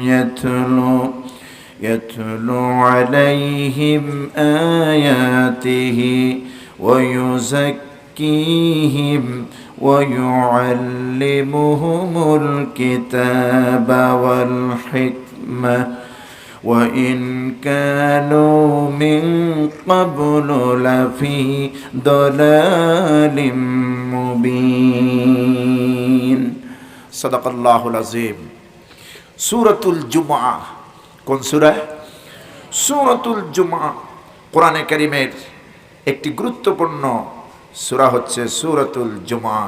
يتلو يتلو عليهم آياته ويزكيهم ويعلمهم الكتاب والحكمة. وإن كانوا من قبل لفي ضلال مبين. صدق الله العظيم. সুরতুল জুমা কোন সুরা? সুরতুল জুমা কোরআনে করিমের একটি গুরুত্বপূর্ণ সুরা হচ্ছে সুরতুল জুমা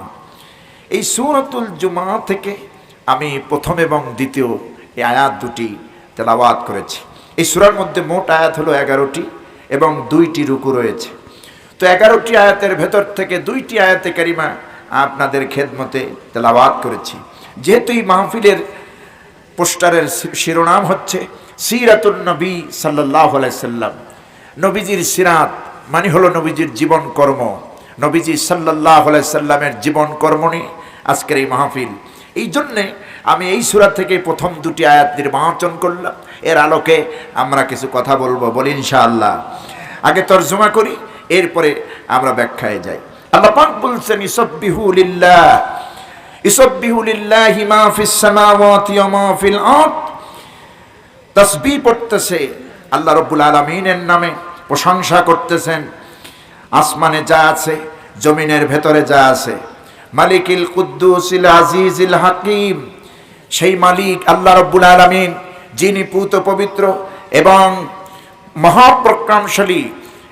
এই সুরতুল জুমা থেকে আমি প্রথম এবং দ্বিতীয় এই আয়াত দুটি তেলাওয়াত করেছি। এই সুরার মধ্যে মোট আয়াত হলো এগারোটি এবং দুইটি রুকু রয়েছে। তো এগারোটি আয়াতের ভেতর থেকে দুইটি আয়াতে কারিমা আপনাদের খেদমতে তেলাওয়াত করেছি। যেহেতু এই মাহফিলের পোস্টারের শিরোনাম হচ্ছে সিরাতুল নবী সাল্লাহ সাল্লাম। নবীজির সিরাত মানে হলো নবীজির জীবন কর্ম। নবীজি সাল্লাহ সাল্লামের জীবন কর্ম নিয়ে আজকের এই মাহফিল। এই জন্যে আমি এই সুরা থেকে প্রথম দুটি আয়াত নির্বাচন করলাম। এর আলোকে আমরা কিছু কথা বলব বলি ইনশাআল্লাহ। আগে তর্জমা করি, এরপরে আমরা ব্যাখ্যায় যাই। আল্লাহ পাক বলছেন, ইসব্বিহু আল্লাহ আলামিনের নামে প্রশংসা করতেছেন। আসমানে যা আছে, জমিনের ভেতরে যা আছে। মালিকিল কুদ্দুসিল আজিজিল হাকিম। সেই মালিক আল্লাহ রব্বুল আলমিন, যিনি পুত পবিত্র এবং মহাপ্রক্রামশালী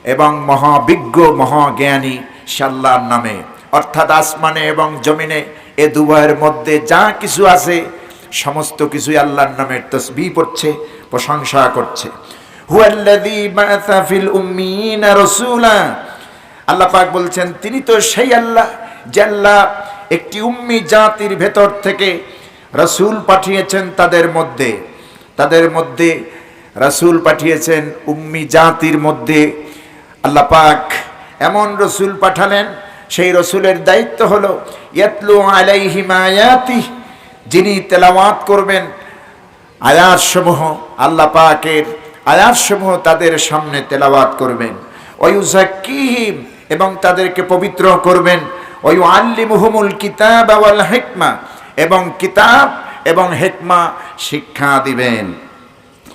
এবং মহাবিজ্ঞ মহাজ্ঞানী সাল্লার নামে। অর্থাৎ আসমানে এবং জমিনে এ দুভয়ের মধ্যে যা কিছু আছে, সমস্ত কিছুই আল্লাহর নামের তসবি পড়ছে, প্রশংসা করছে। আল্লাহ পাক বলছেন, তিনি তো সেই আল্লাহ যে আল্লাহ একটি উম্মি জাতির ভেতর থেকে রসুল পাঠিয়েছেন তাদের মধ্যে। তাদের মধ্যে রসুল পাঠিয়েছেন উম্মি জাতির মধ্যে। আল্লাহ পাক এমন রসুল পাঠালেন সেই রসুলের দায়িত্ব হলো, ইয়াতলু আলাইহিম আয়াতি যিনি তেলাওয়াত করবেন আয়াতসমূহ, আল্লাহ পাকের আয়াতসমূহ তাদের সামনে তেলাওয়াত করবেন। ওয়ুজাক্কিহিম এবং তাদেরকে পবিত্র করবেন। ওয়ু আল্লিমুহুমুল কিতাব ওয়াল হিকমা, এবং কিতাব এবং হেকমা শিক্ষা দিবেন।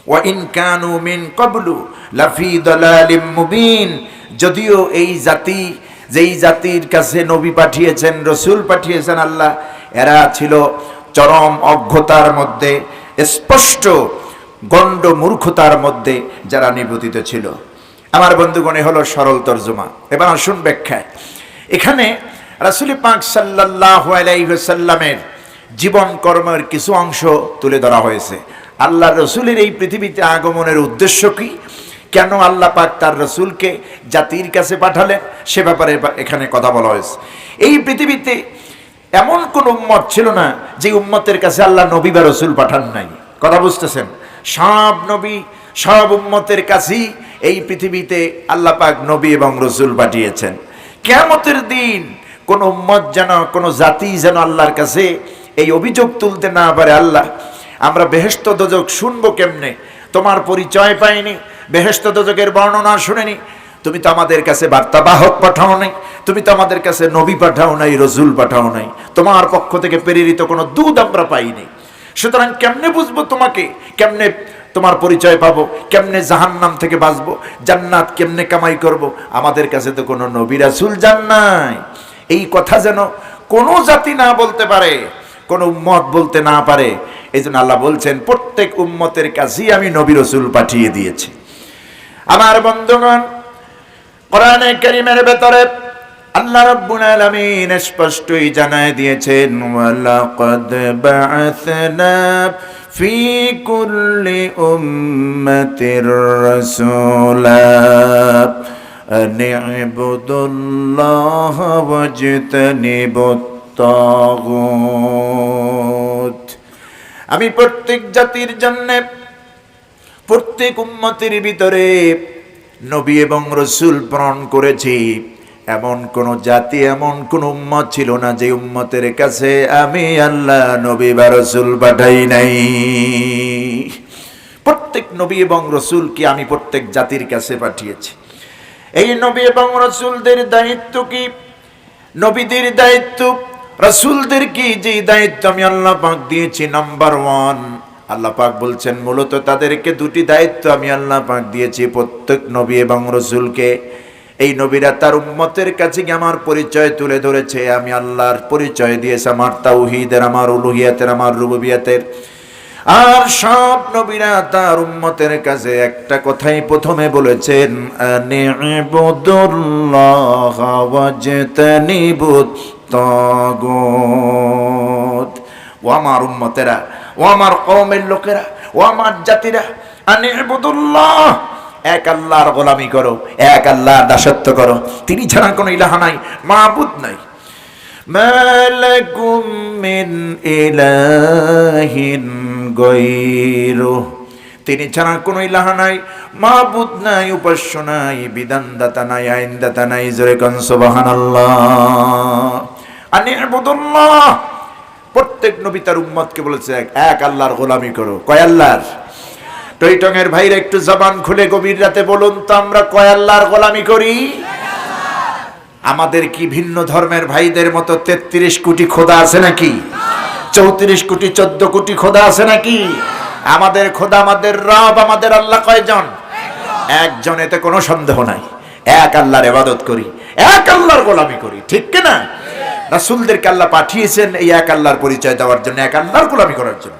ওয়া ইন কানু মিন কবলু লাফি দালালিম মুবিন, যদিও এই জাতি যেই জাতির কাছে নবী পাঠিয়েছেন, রসুল পাঠিয়েছেন আল্লাহ, এরা ছিল চরম অজ্ঞতার মধ্যে, স্পষ্ট গণ্ড মূর্খতার মধ্যে যারা নিবেদিত ছিল। আমার বন্ধুগণে হলো সরল তর্জমা। এবার আসুন ব্যাখ্যায়। এখানে রাসুল পাক সাল্লাহ আলাইসাল্লামের জীবন কর্মের কিছু অংশ তুলে ধরা হয়েছে। আল্লাহ রসুলের এই পৃথিবীতে আগমনের উদ্দেশ্য কি? কেন আল্লাহ পাক তার রসুলকে জাতির কাছে পাঠালেন? সে ব্যাপারে এখানে কথা বলা হয়েছে। এই পৃথিবীতে এমন কোন উম্মত ছিল না যে উম্মতের কাছে আল্লাহ নবী বা রসুল পাঠান নাই। কথা বুঝতেছেন? সব নবী, সব উম্মতের কাছেই এই পৃথিবীতে আল্লাহ পাক নবী এবং রসুল পাঠিয়েছেন। কেমতের দিন কোন উম্মত যেন, কোন জাতি যেন আল্লাহর কাছে এই অভিযোগ তুলতে না পারে আল্লাহ আমরা বেহেস্ত দোজক শুনব কেমনে? তোমার পরিচয় পাইনি বেহেস্ত দোজকের বর্ণনা শুনেনি। তুমি তো আমাদের কাছে বার্তাবাহক পাঠাও নাই, তুমি তো আমাদের কাছে নবী পাঠাও নাই রজুল পাঠাও নাই। তোমার পক্ষ থেকে প্রেরিত কোনো দুধ আমরা পাইনি। সুতরাং কেমনে বুঝব তোমাকে? কেমনে তোমার পরিচয় পাবো? কেমনে জাহান্নাম থেকে বাঁচবো? জান্নাত কেমনে কামাই করব? আমাদের কাছে তো কোনো নবী রাসুল জান নাই। এই কথা যেন কোনো জাতি না বলতে পারে। কোনো উম্মত বলতে না পারে। এই জন্য আল্লাহ বলছেন, প্রত্যেক উম্মতের কাছেই আমি নবী রসুল পাঠিয়ে দিয়েছি। আমার বন্ধুগণ, কোরআনে করিমের ভেতরে আল্লাহ রাব্বুল আলামিন স্পষ্টই জানায় দিয়েছেন, ওয়ালাকাদ বাআসনা ফি কুল্লি উম্মাতির রাসূলা আন ইবুদুল্লাহ ওয়াজতানিবুত তাগুত আমি প্রত্যেক জাতির জন্য, প্রত্যেক উম্মতের ভিতরে নবী এবং রসুল প্রেরণ করেছি। এমন কোন জাতি, এমন কোন উম্মত ছিল না যে উম্মতের কাছে আমি আল্লাহ, নবী বা রসুল পাঠাই নাই। প্রত্যেক নবী এবং রসুলকে আমি প্রত্যেক জাতির কাছে পাঠিয়েছি। এই নবী এবং রসুলদের দায়িত্ব কি? নবীদের দায়িত্ব রসুলদের কি যে দায়িত্ব আমি আল্লাহ পাক দিয়েছি? নাম্বার ওয়ান আল্লাহ পাক বলছেন, মূলত তাদেরকে দুটি দায়িত্ব আমি আল্লাহ পাক দিয়েছি, প্রত্যেক নবী এবং রসুলকে। এই নবীরা তার উম্মতের কাছে গিয়ে আমার পরিচয় তুলে ধরেছে। আমি আল্লাহর পরিচয় দিয়েছে, আমার তাওহীদের, আমার উলুহিয়াতের, আমার রুবুবিয়াতের। আর সব নবীরা তার উম্মতের কাছে একটা কথাই প্রথমে বলেছেন ওয়াজতানিবুত তাগুত ও আমার উম্মতেরা, ও আমার কওমের লোকেরা, ও আমার জাতিরা আনিবুদুল্লাহ এক আল্লাহর গোলামি করো, এক আল্লাহর দাসত্ব করো। তিনি ছাড়া কোনো ইলাহা নাই মাহবুদ নাই। মালাকুম মিন ইলাহিন গৈরু তিনি ছাড়া কোনো ইলাহা নাই মাহবুদ নাই, উপাস্য নাই, বিধানদাতা নাই, আইনদাতা নাই, জোরে কন সুবহানাল্লাহ। প্রত্যেক নবী তার উম্মতকে বলেছে, এক আল্লাহর গোলামি করো। কয় আল্লাহর? টইটংয়ের ভাইরা একটু জবান খুলে গভীর রাতে বলুন তো, আমরা কয় আল্লাহর গোলামি করি? আমাদের কি ভিন্ন ধর্মের ভাইদের মতো তেত্রিশ কোটি খোদা আছে নাকি? চৌত্রিশ কোটি, চোদ্দ কোটি খোদা আছে নাকি? আমাদের খোদা, আমাদের রব, আমাদের আল্লাহ কয়জন? একজন এতে কোনো সন্দেহ নাই। এক আল্লাহর ইবাদত করি, এক আল্লাহর গোলামি করি, ঠিক কিনা? রাসূলদেরকে আল্লাহ পাঠিয়েছেন এই এক আল্লাহর পরিচয় দেওয়ার জন্য, এক আল্লাহর গোলামি করার জন্য।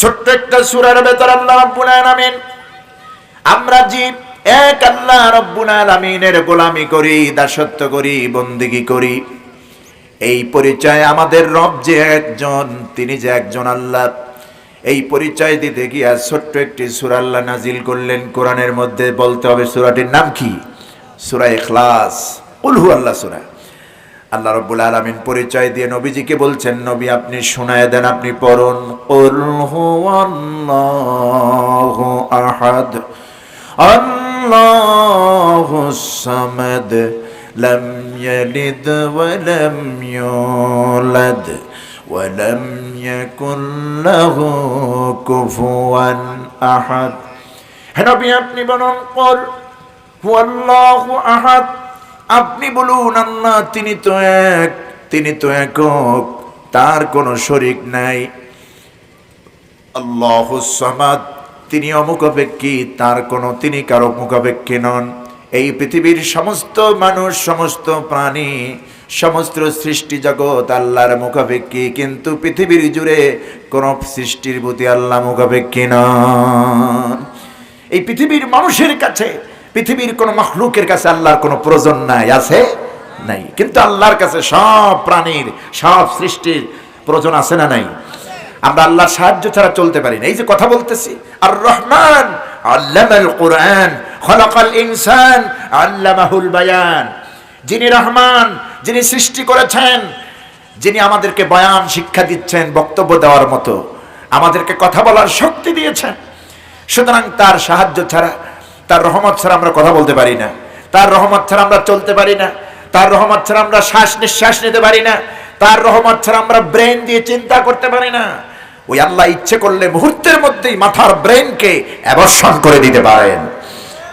ছোট্ট একটা সুরার ভেতর আল্লাহ রাব্বুল আমরা জি এক আল্লাহ রব্বুল আলামিনের গোলামি করি, দাসত্ব করি, বন্দিগি করি, এই পরিচয় আমাদের রব যে একজন, তিনি যে একজন আল্লাহ। এই পরিচয় দিতে গিয়া ছোট্ট একটি সূরা আল্লাহ নাজিল করলেন, কোরআনের মধ্যে বলতে হবে সূরাটির নাম কি? সূরা ইখলাস। উলহু আল্লাহ সূরা। আল্লাহ রব্বুল আলামিন পরিচয় দিয়ে নবীজিকে বলছেন, নবী, আপনি শোনায় দেন, আপনি পড়ুন। আহাদ। আল্লাহুস সামাদ। লাম ইয়ালিদ ওয়া লাম ইউলাদ। ওয়া লাম ইয়াকুল লাহু কুফুয়ান আহাদ। হে নবী, আপনি বলুন, কুল হুয়াল্লাহু আহাদ। আপনি বলুন, আল্লাহ, তিনি তো এক, তিনি তো একক, তার কোনো শরিক নাই। আল্লাহ সামাদ, তিনি অমুখাপেক্ষী তার কোনো, তিনি কারও মুখাপেক্ষী নন। এই পৃথিবীর সমস্ত মানুষ, সমস্ত প্রাণী, সমস্ত সৃষ্টি জগৎ আল্লাহর মুখাপেক্ষী, কিন্তু পৃথিবীর জুড়ে কোনো সৃষ্টির প্রতি আল্লাহ মুখাপেক্ষী নন। এই পৃথিবীর মানুষের কাছে পৃথিবীর কোন মখলুকের কাছে আল্লাহর কোনো প্রয়োজন নাই, আছে? নাই। কিন্তু আল্লাহর কাছে সব প্রাণীর, সব সৃষ্টির প্রয়োজন আছে না নাই? আমরা আল্লাহর সাহায্য ছাড়া চলতে পারি না। এই যে কথা বলতেছি আর রহমান আল্লামাল কোরআন, খলাকাল ইনসান আল্লামাহুল বায়ান। যিনি রহমান, যিনি সৃষ্টি করেছেন, যিনি আমাদেরকে বয়ান শিক্ষা দিচ্ছেন, বক্তব্য দেওয়ার মতো, আমাদেরকে কথা বলার শক্তি দিয়েছেন। সুতরাং তার সাহায্য ছাড়া তার রহমত ছাড়া আমরা কথা বলতে পারি না। তার রহমত ছাড়া আমরা চলতে পারি না। তার রহমত ছাড়া আমরা শ্বাস নিঃশ্বাস নিতে পারি না। তার রহমত ছাড়া আমরা ব্রেন দিয়ে চিন্তা করতে পারি না। ওই আল্লাহ ইচ্ছে করলে মুহূর্তের মধ্যেই মাথার ব্রেনকে অ্যাবর্ষণ করে দিতে পারেন।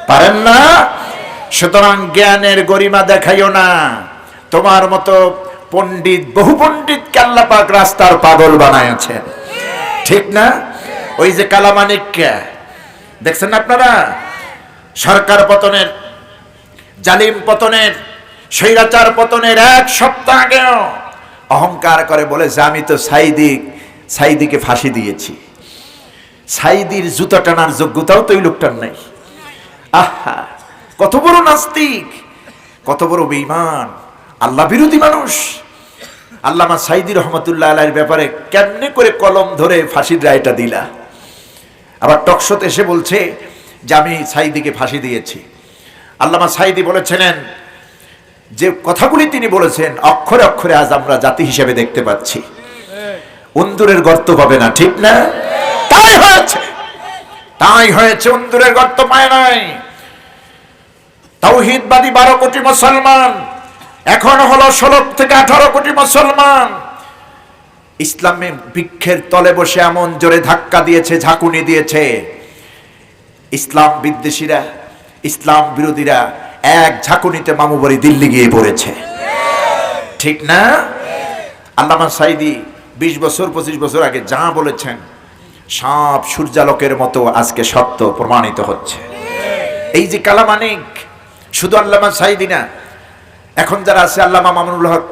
পারেন না? সুতরাং জ্ঞানের গরিমা দেখাইও না। তোমার মতো পণ্ডিত, বহু পণ্ডিতকে আল্লাহ পাক রাস্তার পাগল বানায়ছেন ঠিক না? ওই যে কালামানিককে দেখছেন আপনারা? সরকার পতনের, জালিম পতনের, স্বৈরাচার পতনের এক সপ্তাহ আগেও অহংকার করে বলে, যে আমি তো সাইদিক সাইদিকে ফাঁসি দিয়েছি। সাইদির জুতা টানার যোগ্যতাও তো এই লোকটার নাই। আহা, কত বড় নাস্তিক, কত বড় বেঈমান, আল্লাহ বিরোধী মানুষ। আল্লামা সাইদি রহমতুল্লাহ আলাইয়ের ব্যাপারে কেমনে করে কলম ধরে ফাঁসির রায়টা দিলা? আবার টকশোতে এসে বলছে যে আমি সাইদিকে ফাঁসি দিয়েছি। আল্লামা সাইদি বলেছিলেন, যে কথাগুলি তিনি বলেছেন, অক্ষরে অক্ষরে আজ আমরা জাতি হিসেবে দেখতে পাচ্ছি। অন্দুরের গর্ত পাবে না, ঠিক না? তাই হয়েছে। তাই হয়েছে অন্দুরের গর্ত পায় নাই। তাওহিদবাদী বারো কোটি মুসলমান, এখন হলো ষোলো থেকে আঠারো কোটি মুসলমান। ইসলামে বৃক্ষের তলে বসে এমন জোরে ধাক্কা দিয়েছে, ঝাঁকুনি দিয়েছে। ইসলাম বিদ্বেষীরা, ইসলাম বিরোধীরা এক ঝাঁকুনিতে মামুবাড়ি দিল্লি গিয়ে পড়েছে। ঠিক না? আল্লামা সাইদি বিশ বছর, পঁচিশ বছর আগে যা বলেছেন সাপ সূর্যালোকের মতো আজকে সত্য প্রমাণিত হচ্ছে। এই যে কালামানিক শুধু আল্লামা সাইদি না, এখন যারা আছে আল্লামা মামুনুল হক,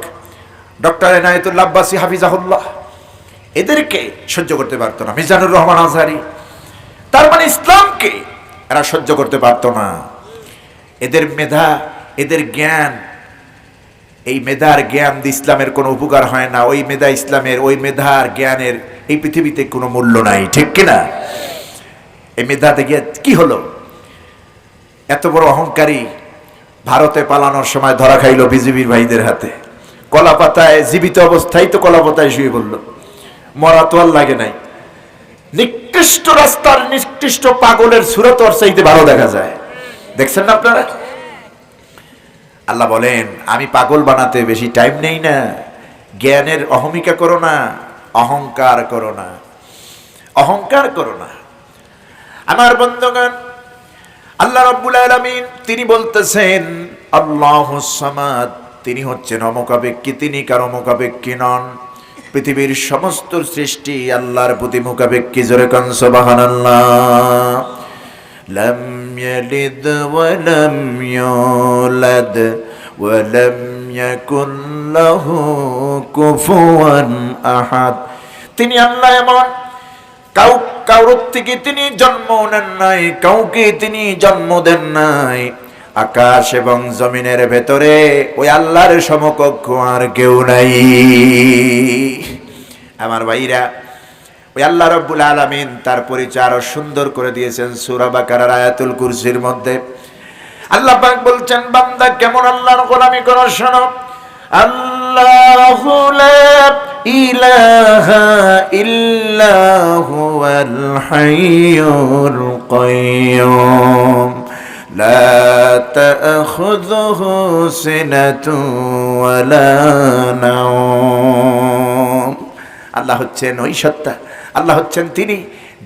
ডক্টর এনায়েতুল্লাহ আব্বাসী হাফিজাহুল্লাহ, এদেরকে সহ্য করতে পারতো না। মিজানুর রহমান আজহারি, তার মানে ইসলামকে এরা সহ্য করতে পারতো না। এদের মেধা, এদের জ্ঞান, এই মেধার জ্ঞান দিয়ে ইসলামের কোনো উপকার হয় না। ওই মেধা ইসলামের, ওই মেধার জ্ঞানের এই পৃথিবীতে কোনো মূল্য নাই, ঠিক কিনা এই মেধা থেকে কি হলো? এত বড় অহংকারী ভারতে পালানোর সময় ধরা খাইল বিজেপির ভাইদের হাতে। কলা পাতায় জীবিত অবস্থায় তো কলা পাতায় শুয়ে পড়ল। মরা তো আর লাগে নাই। নিকৃষ্ট রাস্তার নিকৃষ্ট পাগলের সুরত ওর চাইতে ভালো দেখা যায়। দেখছেন না আপনারা? আল্লাহ বলেন, আমি পাগল বানাতে বেশি টাইম নেই না। জ্ঞানের অহমিকা করো না, অহংকার করো না। অহংকার করো না। আমার বন্ধুগণ, আল্লাহ রব্বুল আলামিন তিনি বলতেছেন, আল্লাহ তিনি হচ্ছেন অমোকাবেক্ষী তিনি কারও মোকাবেক্ষী নন। পৃথিবীর সমস্ত সৃষ্টি আল্লাহর প্রতি মোকাবেক্ষী জোরে কন সুবহানাল্লাহ لم يلد ولم يولد ولم يكن له كفوا أحد তিনি আল্লাহ এমন কাউ কারোর থেকে তিনি জন্ম নেন নাই কাউকে তিনি জন্ম দেন নাই আকাশ এবং জমিনের ভেতরে ওই আল্লাহর সমকক্ষ আর কেউ নাই। আমার ভাইরা, ওই আল্লাহ রব্বুল আলমিন তার পরিচয় আরও সুন্দর করে দিয়েছেন সুরা বাকার আয়াতুল কুরসির মধ্যে। আল্লাহ পাক বলছেন, বান্দা, কেমন আল্লাহর গোলামি করো শোনো। আল্লাহ ইলাহা ইল্লা হুয়াল হাইয়ুল কাইয়ুম। لا تأخذه سنة ولا نوم আল্লাহ হচ্ছেন ওই সত্তা আল্লাহ হচ্ছেন তিনি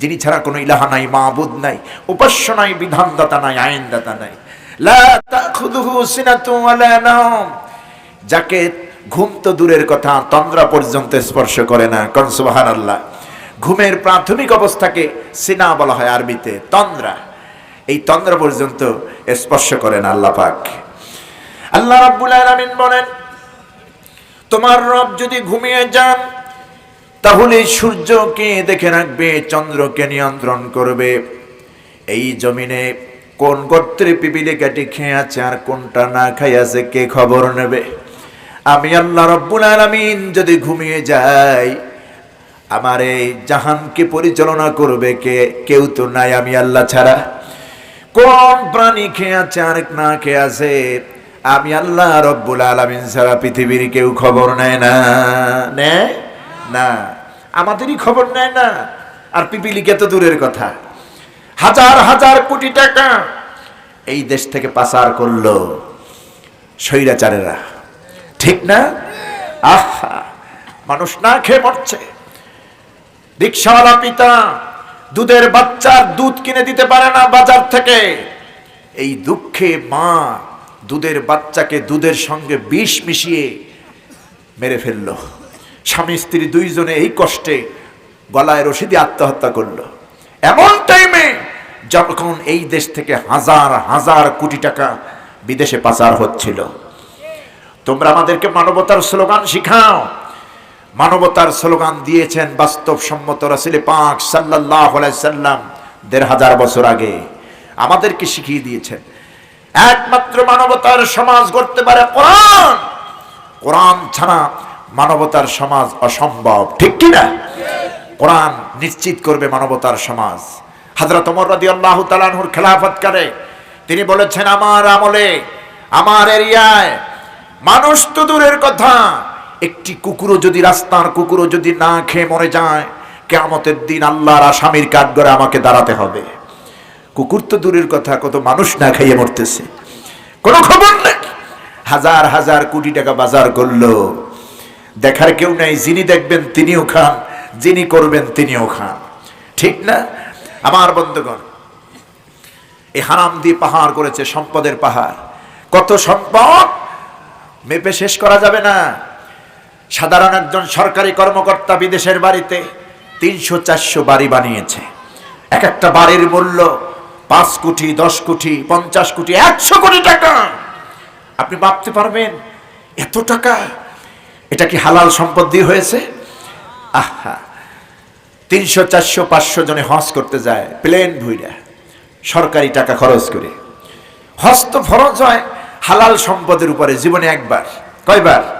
যিনি ছাড়া কোনো ইলাহা নাই মাহবুদ নাই উপাস্য নাই বিধানদাতা নাই আইনদাতা নাই লা তাখুযুহু সিনাতুন ওয়ালা নাওম যাকে ঘুম তো দূরের কথা তন্দ্রা পর্যন্ত স্পর্শ করে না কন সুবহানাল্লাহ ঘুমের প্রাথমিক অবস্থাকে সিনা বলা হয় আরবিতে তন্দ্রা এই তন্দ্রা পর্যন্ত স্পর্শ করেন আল্লাহ পাক। আল্লাহ রাব্বুল আলামিন বলেন, তোমার রব যদি ঘুমিয়ে যান, তাহলে সূর্যকে দেখে রাখবে, চন্দ্রকে নিয়ন্ত্রণ করবে। এই জমিনে কোন গোত্রে পিপিলে কাটি খেয়ে আছে আর কোনটা না খাই আছে, কে খবর নেবে? আমি আল্লাহ রব্বুল আলামিন যদি ঘুমিয়ে যাই, আমার এই জাহানকে পরিচালনা করবে কে? কেউ তো নাই আমি আল্লাহ ছাড়া। কোন প্রাণী খেয়ে আছে আরেক না খেয়ে আছে আমি আল্লাহ রব্বুল আলামিন ছাড়া পৃথিবীর কেউ খবর নেয় না। নেয়? না। আমাদেরই খবর নেয় না। আর পিপিলিকে তো দূরের কথা। হাজার হাজার কোটি টাকা এই দেশ থেকে পাচার করল স্বৈরাচারেরা। ঠিক না? আহা! মানুষ না খেয়ে মরছে। রিক্সাওয়ালা পিতা দুধের বাচ্চার দুধ কিনে দিতে পারে না বাজার থেকে। এই দুঃখে মা দুধের বাচ্চাকে দুধের সঙ্গে বিষ মিশিয়ে মেরে ফেলল। স্বামী স্ত্রী দুইজনে এই কষ্টে গলায় রশি দিয়ে আত্মহত্যা করল। এমন টাইমে যখন এই দেশ থেকে হাজার হাজার কোটি টাকা বিদেশে পাচার হচ্ছিল, তোমরা আমাদেরকে মানবতার স্লোগান শিখাও। মানবতার স্লোগান দিয়েছেন বাস্তবসম্মত রাসিলে পাক সাল্লাহ সাল্লাম দেড় হাজার বছর আগে। আমাদেরকে শিখিয়ে দিয়েছেন, একমাত্র মানবতার সমাজ গড়তে পারে কোরআন। কোরআন ছাড়া মানবতার সমাজ অসম্ভব, ঠিক কিনা কোরআন নিশ্চিত করবে মানবতার সমাজ। হাজরত ওমর রাদিয়াল্লাহু তাআলার খেলাফত করে তিনি বলেছেন, আমার আমলে, আমার এরিয়ায় মানুষ তো দূরের কথা একটি কুকুরও যদি রাস্তার কুকুরও যদি না খেয়ে মরে যায়, কেয়ামতের দিন আল্লাহর আসামির কাঠগড়ে আমাকে দাঁড়াতে হবে। কুকুর তো দূরের কথা, কত মানুষ না খাইয়ে মরতেছে। কোনো খবর নেই? হাজার হাজার কোটি টাকা বাজার করল। দেখার কেউ নাই, যিনি দেখবেন তিনিও খান, যিনি করবেন তিনিও খান। ঠিক না? আমার বন্ধুগণ, এই হারাম দিয়ে পাহাড় করেছে সম্পদের পাহাড়। কত সম্পদ? মেপে শেষ করা যাবে না। সাধারণ একজন সরকারি কর্মকর্তা বিদেশের বাড়িতে তিনশো, চারশো বাড়ি বানিয়েছে। এক একটা বাড়ির মূল্য পাঁচ কোটি, দশ কোটি, পঞ্চাশ কোটি, একশো কোটি টাকা। আপনি ভাবতে পারবেন, এত টাকা? এটা কি হালাল সম্পদ দিয়ে হয়েছে? আহা! তিনশো, চারশো, পাঁচশো জনে হজ করতে যায়, প্লেন ভুইরা সরকারি টাকা খরচ করে। হজ তো ফরজ হয়, হালাল সম্পদের উপরে, জীবনে একবার, কয়বার?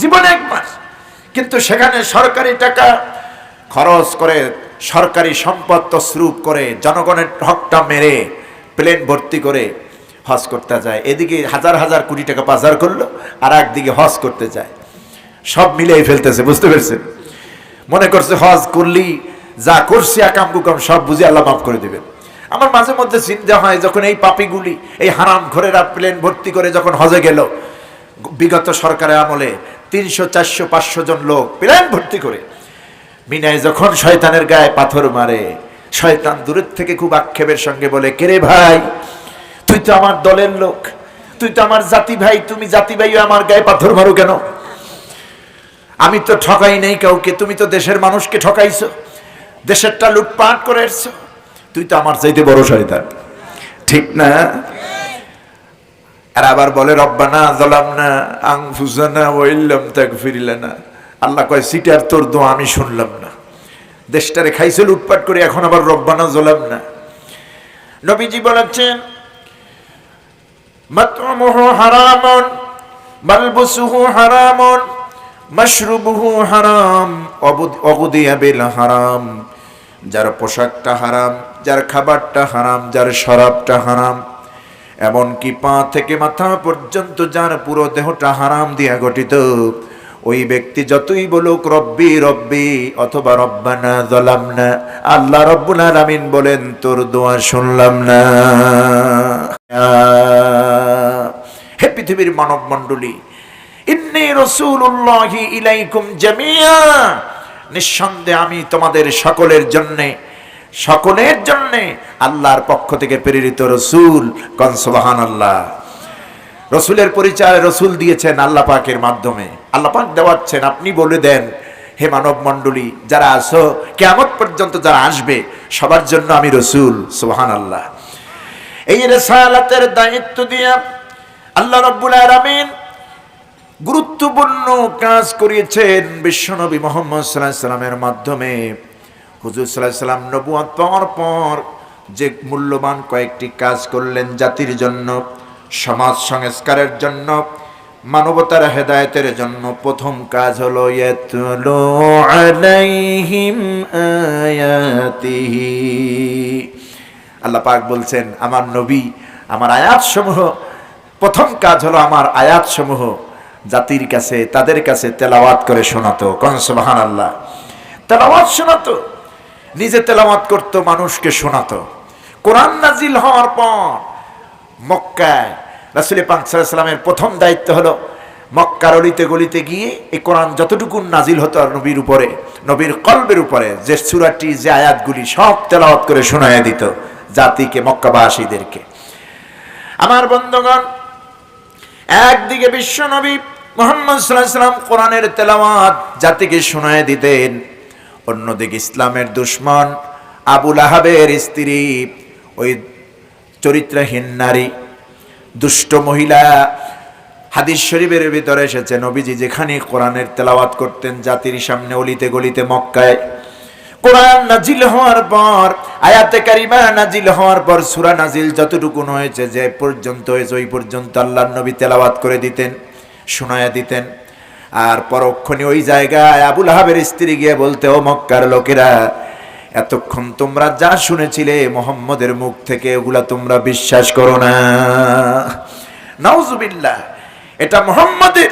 জীবনে একবার। কিন্তু সেখানে সরকারি টাকা খরচ করে সরকারি সম্পদ তসরূপ করে জনগণের হকটা মেরে প্লেন ভর্তি করে হজ করতে যায়। এদিকে হাজার হাজার কোটি টাকা পাচার করল আর একদিকে হজ করতে যায়। সব মিলিয়ে ফেলতেছে, বুঝতে পেরেছেন? মনে করছে হজ করলি, যা করছি আকাম কুকাম সব বুঝে আল্লাহ মাফ করে দেবেন। আমার মাঝে মধ্যে চিন্তা হয়, যখন এই পাপিগুলি, এই হারাম ঘরেরা প্লেন ভর্তি করে যখন হজে গেল, বিগত সরকারের আমলে তিনশো, চারশো, পাঁচশো জন লোক প্লেন ভর্তি করে। মিনায় যখন শয়তানের গায়ে পাথর মারে, শয়তান দূরের থেকে খুব আক্ষেপের সঙ্গে বলে কেরে ভাই? তুই তো আমার দলের লোক। তুই তো আমার জাতি ভাই। তুমি জাতি ভাই আমার গায়ে পাথর মারো কেন? আমি তো ঠকাই নেই কাউকে। তুমি তো দেশের মানুষকে ঠকাইছো। দেশেরটা লুটপাট করে এসছো। তুই তো আমার চাইতে বড় শয়তান। ঠিক না? আর আবার বলে, রব্বানা জলাম না আং ফুজানা ওইল্লাম তাক ফিরিলানা আল্লাহ কয়, সিটার তোর দোয়া আমি শুনলাম না। দেশটারে খাইছে লুটপাট করে, এখন আবার রব্বানা জলাম না নবীজি বলেছেন, মাতমুহু হারামন, মালবুসুহু হারামন, মাশরুবুহু হারাম অগুদিয়া বিল হারাম। যার পোশাকটা হারাম, যার খাবারটা হারাম, যার শরাবটা হারাম এমনকি পা থেকে মাথা পর্যন্ত যার পুরো দেহটা হারাম দিয়া গঠিত, ওই ব্যক্তি যতই বলুক, রব্বি রব্বি অথবা রব্বানা জলাম না আল্লাহ রব্বুল আলামিন বলেন, তোর দোয়া শুনলাম না। হে পৃথিবীর মানব মণ্ডলী, ইন্নি রসুল্লাহি ইলাইকুম জামিয়া নিঃসন্দেহে আমি তোমাদের সকলের জন্যে সকলের জন্যে আল্লাহর পক্ষ থেকে প্রেরিত রসুল কনসবাহান আল্লাহ রসুলের পরিচয় রসুল দিয়েছেন আল্লাহ পাকের মাধ্যমে। আল্লাহ পাক দেওয়াচ্ছেন, আপনি বলে দেন, হে মানব মণ্ডলী, যারা আসো কেমন পর্যন্ত যারা আসবে, সবার জন্য আমি রসুল সোহান আল্লাহ এই রেসালাতের দায়িত্ব দিয়ে আল্লাহ রব্বুল আলামিন গুরুত্বপূর্ণ কাজ করিয়েছেন বিশ্বনবী মোহাম্মদ সাল্লামের মাধ্যমে। হুজুর সাল্লাহ সাল্লাম নবুয়াত পাওয়ার পর যে মূল্যবান কয়েকটি কাজ করলেন জাতির জন্য, সমাজ সংস্কারের জন্য, মানবতার হেদায়তের জন্য, প্রথম কাজ হলো আল্লাহ পাক বলছেন, আমার নবী, আমার আয়াত সমূহ প্রথম কাজ হলো আমার আয়াত সমূহ জাতির কাছে, তাদের কাছে তেলাওয়াত করে শোনাতো। কনসবাহান আল্লাহ তেলাওয়াত শোনাতো। নিজে তেলাওয়াত করতো, মানুষকে শোনাতো। কোরআন নাজিল হওয়ার পর মক্কায় রাসুল পাক সাল্লামের প্রথম দায়িত্ব হলো মক্কার অলিতে গলিতে গিয়ে এই কোরআন যতটুকু নাজিল হতো আর নবীর উপরে, নবীর কলবের উপরে, যে সুরাটি, যে আয়াতগুলি সব তেলাওয়াত করে শোনাইয়া দিত জাতিকে, মক্কাবাসীদেরকে। আমার বন্ধুগণ, একদিকে বিশ্ব নবী মোহাম্মদ সাল্লাহ সাল্লাম কোরআনের তেলাওয়াত জাতিকে শোনায় দিতেন অন্যদিকে ইসলামের দুশ্মন আবুল আহাবের স্ত্রী, ওই চরিত্রহীন নারী, দুষ্ট মহিলা হাদিস শরীফের ভিতরে এসেছে, নবীজি যেখানে কোরআনের তেলাওয়াত করতেন জাতির সামনে অলিতে গলিতে মক্কায়। কোরআন নাজিল হওয়ার পর, আয়াতে কারিমা নাজিল হওয়ার পর, সূরা নাজিল যতটুকু হয়েছে, যে পর্যন্ত হয়েছে, ওই পর্যন্ত আল্লাহর নবী তেলাওয়াত করে দিতেন, শোনায়া দিতেন। আর পরক্ষণে ওই জায়গায় আবুল আহাবের স্ত্রী গিয়ে বলতে, ও মক্কার লোকেরা, এতক্ষণ তোমরা যা শুনেছিলে মোহাম্মদের মুখ থেকে, ওগুলা তোমরা বিশ্বাস করো না। এটা মোহাম্মদের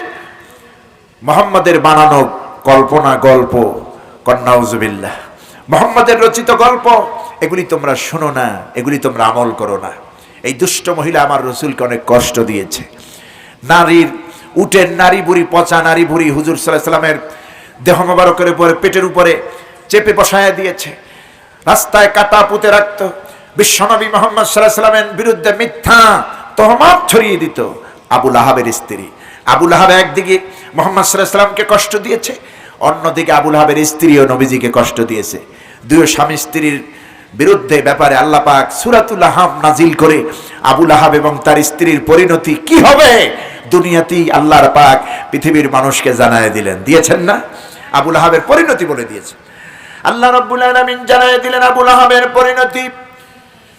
মোহাম্মদের বানানো কল্পনা গল্প। কন্নাউজুবিল্লাহ মোহাম্মদের রচিত গল্প, এগুলি তোমরা শোনো না, এগুলি তোমরা আমল করো না। এই দুষ্ট মহিলা আমার রসুলকে অনেক কষ্ট দিয়েছে। নারীর উটের নারী বুড়ি, পচা নারী বুড়ি হুজুর সাল্লাহ সাল্লামের দেহ মোবারকের উপরে, পেটের উপরে চেপে বসায় দিয়েছে। রাস্তায় কাটা পুঁতে রাখতো। বিশ্বনবী মোহাম্মদ সাল্লাহ সাল্লামের বিরুদ্ধে মিথ্যা তহমাত ছড়িয়ে দিত। আবুল আহাবের স্ত্রী। আবুল আহাব একদিকে মোহাম্মদ সাল্লাহ সাল্লামকে কষ্ট দিয়েছে, অন্যদিকে আবুল আহাবের স্ত্রীও নবীজিকে কষ্ট দিয়েছে। দুই স্বামী স্ত্রীর বিরুদ্ধে ব্যাপারে আল্লাহ পাক সুরাতুল আহাব নাজিল করে আবুল আহাব এবং তার স্ত্রীর পরিণতি কি হবে? দুনিয়াতেই আল্লাহর পাক পৃথিবীর মানুষকে জানায় দিলেন। দিয়েছেন না? আবুল আহাবের পরিণতি বলে দিয়েছেন আল্লাহ রব্বুল আলমিন জানায় দিলেন আবুল আহাবের পরিণতি।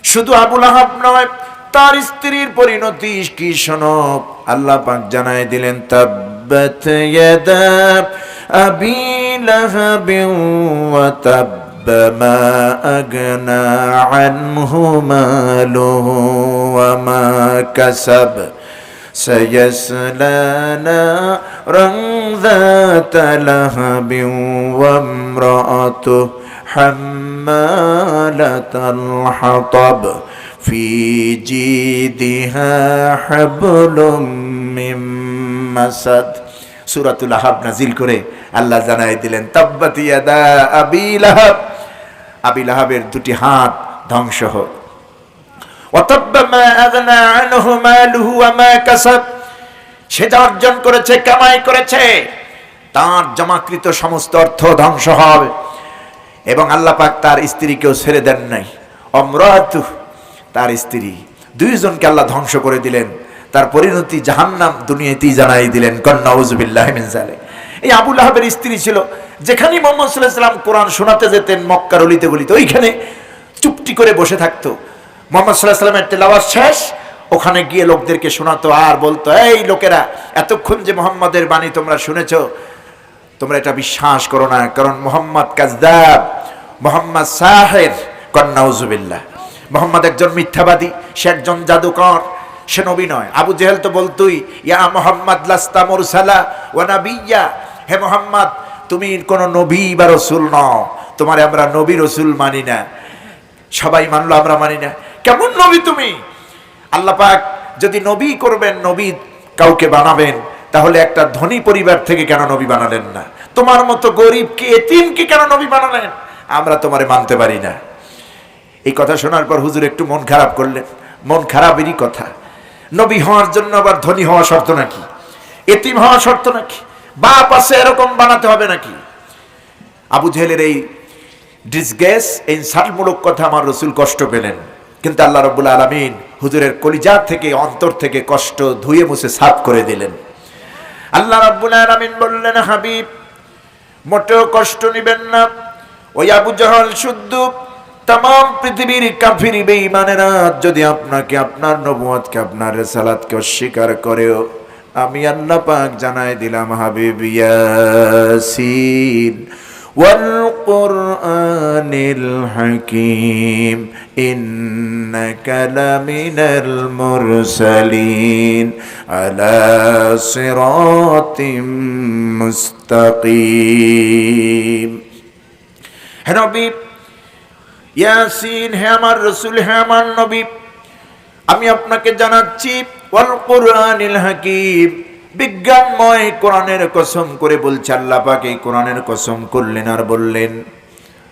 শুধু আবুল আহাব নয়, তার স্ত্রীর পরিণতি কি শোনো? আল্লাহ পাক জানায় দিলেন, তাব্বত ইয়াদা আবি লাহাব ওয়া তাব্ব মা আগনা আনহু মালুহু ওয়া মা سيصلى نارا ذات لهب وامرأته حمالة الحطب في جيدها حبل من مسد সুরাতুল আহাব নাজিল করে আল্লাহ জানাই দিলেন তাব্বাত ইয়াদা আবি লাহাব আবি লাহাবের দুটি হাত ধ্বংস হোক অতব্য মা আদনা আনহু মালুহু আমা কাসাব সে যা করেছে, কামাই করেছে, তার জমাকৃত সমস্ত অর্থ ধ্বংস হবে। এবং আল্লাহ পাক তার স্ত্রীকেও ছেড়ে দেন নাই। অমরাতু, তার স্ত্রী। দুইজনকে আল্লাহ ধ্বংস করে দিলেন। তার পরিণতি জাহান্নাম দুনিয়াতেই জানাই দিলেন। কন্যাউজবিল্লাহমিনজালে এই আবুল আহাবের স্ত্রী ছিল। যেখানেই মোহাম্মদ সাল্লাহ সাল্লাম কোরআন শোনাতে যেতেন, মক্কার অলিতে গলিতে, ওইখানে চুপটি করে বসে থাকতো। মোহাম্মদ সাল্লাহ সাল্লামের তেলাওয়াজ শেষ। ওখানে গিয়ে লোকদেরকে শোনাতো আর বলতো, এই লোকেরা, এতক্ষণ যে মোহাম্মদের বাণী তোমরা শুনেছ, তোমরা এটা বিশ্বাস করো না, কারণ মোহাম্মদ কাজদাব মোহাম্মদ সাহের কন্যা উজুবিল্লাহ মোহাম্মদ একজন মিথ্যাবাদী, সে একজন জাদুকর, সে নবী নয়। আবু জেহেল তো বলতুই, ইয়া মোহাম্মদ লাস্তা মুরসালা ওয়া নাবিয়্যা। হে মোহাম্মদ, তুমি কোন নবী বা রসুল নও, তোমার আমরা নবী রসুল মানি না। সবাই মানলো, আমরা মানি না। কেমন নবী তুমি? আল্লাহ পাক যদি নবী করবেন, নবী কাউকে বানাবেন, তাহলে একটা ধনী পরিবার থেকে কেন নবী বানালেন না? তোমার মতো গরিবকে এতিমকে কেন নবী বানালেন? আমরা তোমারে মানতে পারি না। এই কথা শোনার পর হুজুর একটু মন খারাপ করলেন। মন খারাপেরই কথা। নবী হওয়ার জন্য আবার ধনী হওয়া শর্ত নাকি? এতিম হওয়া শর্ত নাকি? বাপ আছে, এরকম বানাতে হবে নাকি? আবু জেহেলের এই ডিসগেস এই সালমূলক কথা আমার রসুল কষ্ট পেলেন। কিন্তু আল্লাহ রব্বুল আলমিন হুজুরের কলিজা থেকে, অন্তর থেকে কষ্ট ধুয়ে মুছে সাফ করে দিলেন। আল্লাহ রব্বুল আলমিন বললেন, হাবিব, মোটেও কষ্ট নিবেন না। ওই আবু জাহল শুদ্ধ। তাম পৃথিবীর কাফির বেঈমানেরা যদি আপনাকে, আপনার নবুয়তকে আপনার রেসালাতকে অস্বীকার করেও আমি আল্লাহ পাক জানাই দিলাম, হাবিব ইয়াসিন। والقرآن الحكيم إنك لمن المرسلين على صراط مستقيم হে নবী ইয়াসিন হে আমার রসুল হে আমার নবী আমি আপনাকে জানাচ্ছি ওয়াল কোরআনিল হাকিম বিজ্ঞানময় কোরআনের কসম করে বলছে, আল্লাহ পাক কোরআনের কসম করলেন আর বললেন,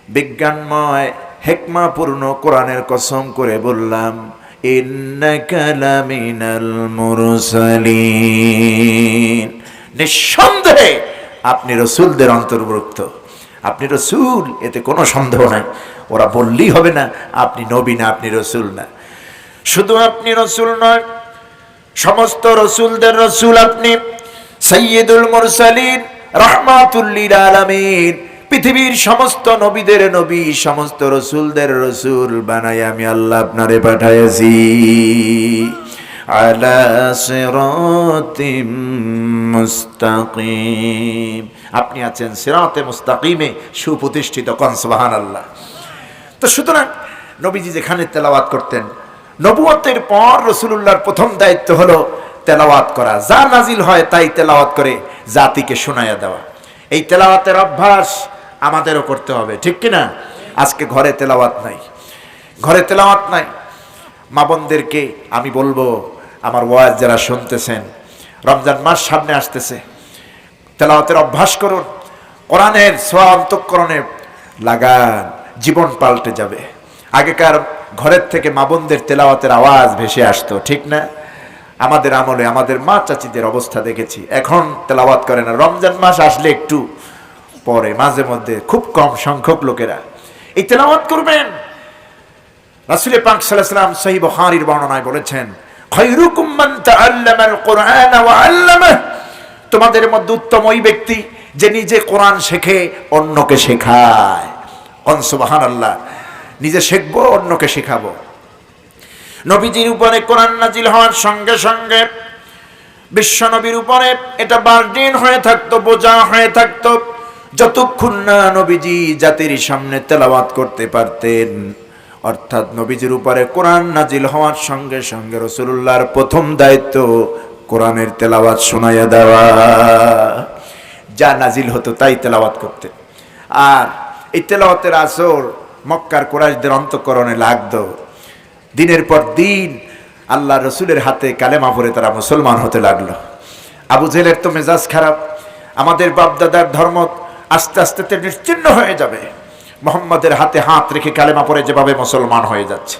বিজ্ঞানময়, হেকমাপূর্ণ কোরআনের কসম করে বললাম নিঃসন্দেহে আপনি রসুলদের অন্তর্ভুক্ত। আপনি রসুল, এতে কোনো সন্দেহ নাই। ওরা বললেই হবে না, আপনি নবী না, আপনি রসুল না। শুধু আপনি রসুল নয় সমস্ত রসুলদের রসুল আপনি সৈয়দুল মুরসালিন রহমাতুল্লিল আলামিন, পৃথিবীর সমস্ত নবীদের নবী, সমস্ত রসুলদের রসুল বানাই আমি আল্লাহ আপনারে পাঠাইছি মুস্তাকিম। আপনি আছেন সিরাতে মুস্তাকিমে সুপ্রতিষ্ঠিত কনসবাহান আল্লাহ তো সুতরাং নবীজি যেখানে তেলাওয়াত করতেন নবুয়তের পর রসুল্লাহর প্রথম দায়িত্ব হলো তেলাওয়াত করা। যা নাজিল হয় তাই তেলাওয়াত করে জাতিকে শোনাইয়া দেওয়া। এই তেলাওয়াতের অভ্যাস আমাদেরও করতে হবে, ঠিক কিনা আজকে ঘরে তেলাওয়াত নাই। ঘরে তেলাওয়াত নাই। মা বোনদেরকে আমি বলব, আমার ওয়াজ যারা শুনতেছেন, রমজান মাস সামনে আসতেছে। তেলাওয়াতের অভ্যাস করুন। কোরআনের সোয়া অন্তঃকরণে লাগান, জীবন পাল্টে যাবে। আগেকার ঘরের থেকে মা বোনদের তেলাওয়াতের আওয়াজ ভেসে আসতো, ঠিক না? আমাদের আমলে আমাদের মা চাচিদের অবস্থা দেখেছি। এখন তেলাওয়াত করে না, রমজান মাস আসলে একটু পরে, মাঝে মধ্যে খুব কম সংখ্যক লোকেরা। এই তেলাওয়াত করবেন? রাসুল পাক সাল্লাম সহি বখারির বর্ণনায় বলেছেন তোমাদের মধ্যে উত্তম ওই ব্যক্তি যে নিজে কোরআন শেখে, অন্যকে শেখায়। অন সুবহানাল্লাহ। নিজে শিখব, অন্যকে শেখাবো। নবীজির উপরে কোরআন নাজিল হওয়ার সঙ্গে সঙ্গে বিশ্ব নবীর উপরে এটা বার্ডিন হয়ে থাকতো, বোঝা হয়ে থাকতো। যতক্ষণ না নবীজি জাতির সামনে তেলাওয়াত করতে পারতেন, অর্থাৎ নবীজির উপরে কোরআন নাজিল হওয়ার সঙ্গে সঙ্গে রসুল্লাহর প্রথম দায়িত্ব কোরআনের তেলাওয়াত শোনাইয়া দেওয়া। যা নাজিল হতো তাই তেলাওয়াত করতে আর এই তেলাওয়াতের আসর মক্কার কোরআশদের অন্তঃকরণে লাগতো। দিনের পর দিন আল্লাহ রসুলের হাতে কালেমা পরে তারা মুসলমান হতে লাগল। আবু জেলের তো মেজাজ খারাপ। আমাদের বাপদাদার ধর্ম আস্তে আস্তে নিশ্চিন্ন হয়ে যাবে। মোহাম্মদের হাতে হাত রেখে কালেমা পরে যেভাবে মুসলমান হয়ে যাচ্ছে।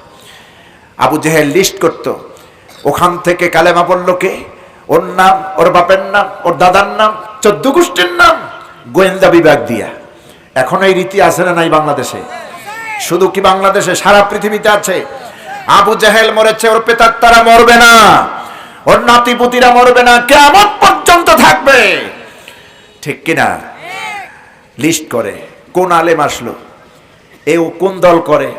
আবু জেহেল লিস্ট করত, ওখান থেকে কালেমা পড়ল কে? ওর নাম, ওর বাপের নাম, ওর দাদার নাম, চোদ্দ গোষ্ঠীর নাম, গোয়েন্দা বিভাগ দিয়া। এখন এই রীতি আছে না নাই বাংলাদেশে? শুধু কি বাংলাদেশে? সারা পৃথিবীতে আছে। আবু জাহেল মরেছে, ওর পেতার তারা মরবে না। ওর নাতিপুতিরা মরবে না। কেমন পর্যন্ত থাকবে। ঠিক কিনা? লিস্ট করে। কোন আলেম আসলো? এ ও কোন দল করে?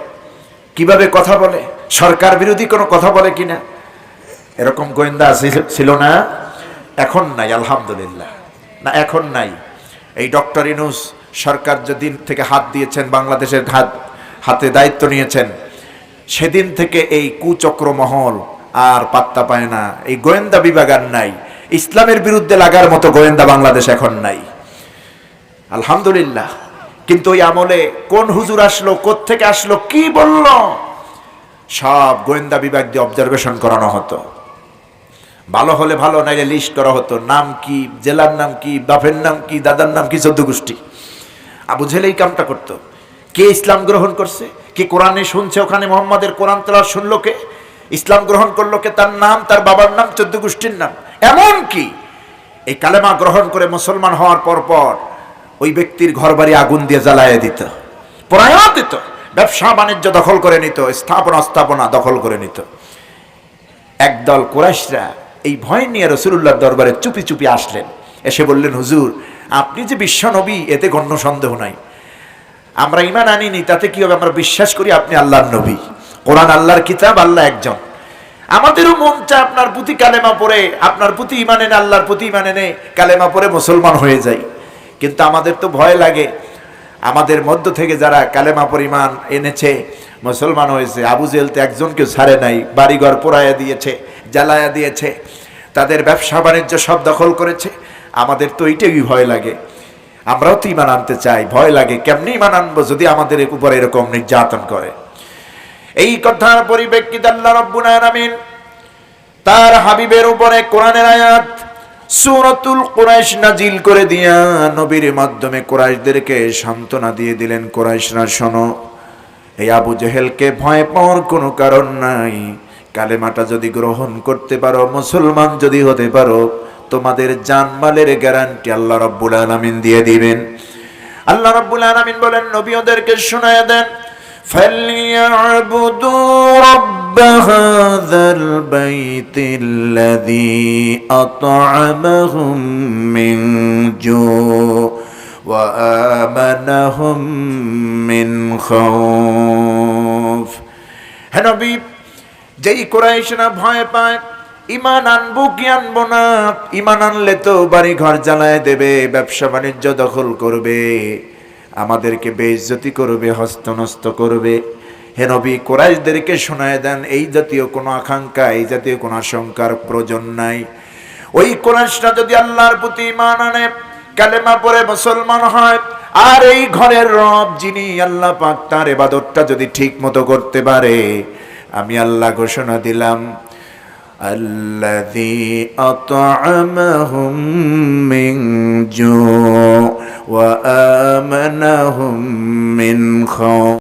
কীভাবে কথা বলে? সরকার বিরোধী কোনো কথা বলে কিনা? এরকম গোয়েন্দা ছিল না? এখন নাই, আলহামদুলিল্লাহ। না, এখন নাই। এই ডক্টর ইনুস সরকার যেদিন থেকে হাত দিয়েছেন, বাংলাদেশের হাত হাতে দায়িত্ব নিয়েছেন। সেদিন থেকে এই কুচক্র মহল আর পাত্তা পায় না। এই গোয়েন্দা বিভাগ আর নাই। ইসলামের বিরুদ্ধে লাগার মতো গোয়েন্দা বাংলাদেশ এখন নাই। আলহামদুলিল্লাহ। কিন্তু ওই আমলে কোন হুজুর আসলো থেকে আসলো, কি বলল? সব গোয়েন্দা বিভাগ দিয়ে অবজারভেশন করানো হতো। ভালো হলে ভালো, নাইলে লিস্ট করা হতো। নাম কি, জেলার নাম কি, বাপের নাম কি, দাদার নাম কি, চোদ্দ গোষ্ঠী। আবু এই কামটা করতো। কে ইসলাম গ্রহণ করছে? কে কোরআনে শুনছে? ওখানে মোহাম্মদের কোরআন তেলার শুনলো কে? ইসলাম গ্রহণ করল কে? তার নাম, তার বাবার নাম, চোদ্দ গোষ্ঠীর নাম। এমন কি? এই কালেমা গ্রহণ করে মুসলমান হওয়ার পর পর ওই ব্যক্তির ঘর বাড়ি আগুন দিয়ে জ্বালায় দিত। পরায়ণ দিত। ব্যবসা বাণিজ্য দখল করে নিত, স্থাপনা স্থাপনা দখল করে নিত। একদল কোরাইশরা এই ভয় নিয়ে রসুল্লাহর দরবারে চুপি চুপি আসলেন। এসে বললেন, হুজুর, আপনি যে বিশ্ব নবী এতে গণ্য সন্দেহ নাই। আমরা ইমান আনিনি, তাতে কি হবে? আমরা বিশ্বাস করি আপনি আল্লাহর নবী। কোরআন আল্লাহর কিতাব, আল্লাহ একজন। আমাদেরও মন চায় আপনার প্রতি কালেমা পড়ে, আপনার প্রতি ইমান এনে, আল্লাহর প্রতি ইমান এনে কালেমা পড়ে মুসলমান হয়ে যাই। কিন্তু আমাদের তো ভয় লাগে। আমাদের মধ্য থেকে যারা কালেমা পরিমাণ এনেছে, মুসলমান হয়েছে, আবু জেল তো একজনকে ছাড়ে নাই, বাড়িঘর পোড়াইয়া দিয়েছে জ্বালায়া দিয়েছে, তাদের ব্যবসা বাণিজ্য সব দখল করেছে। আমাদের তো এইটাই ভয় লাগে। আমরাও তো ইমান আনতে চাই, ভয় লাগে, কেমনি ইমান আনব যদি আমাদের উপর এরকম নির্যাতন করে? এই কথার পরিপ্রেক্ষিতে আল্লাহ রব্বুল আলামিন তার হাবিবের উপরে কোরআনের আয়াত সূরাতুল কুরাইশ নাজিল করে দিয়া নবীর মাধ্যমে কুরাইশদেরকে সান্ত্বনা দিয়ে দিলেন। কুরাইশরা, শোনো, এই আবু জেহেলকে ভয় পাওয়ার কোনো কারণ নাই। কালেমাটা যদি গ্রহণ করতে পারো, মুসলমান যদি হতে পারো তোমাদের জানমালের গ্যারান্টি আল্লাহ রব্বুল আলামিন দিয়ে দিবেন আল্লাহ রব্বুল আলামিন বলেন নবী ওদেরকে শোনায় দেন فليعبدوا رب هذا البيت الذي أطعمهم من جوع وآمنهم من خوف হ্যাঁ নবী যেই কোরাইশরা ভয় পায় ইমান আনব, কি আনব না? ইমান আনলে তো বাড়ি ঘর জ্বালায় দেবে, ব্যবসা বাণিজ্য দখল করবে, আমাদেরকে বেইজ্জতি করবে, হস্তনস্ত করবে। হে নবী, কোরাইশদেরকে শোনায় দেন, এই জাতীয় কোনো আকাঙ্ক্ষা, এই জাতীয় কোনো আশঙ্কার প্রয়োজন নাই। ওই কোরাইশরা যদি আল্লাহর প্রতি ইমান আনে, কালেমা পরে মুসলমান হয়, আর এই ঘরের রব যিনি আল্লাহ পাক তার এবাদতটা যদি ঠিক মতো করতে পারে, আমি আল্লাহ ঘোষণা দিলাম الذي أطعمهم من جوع وآمنهم من خوف.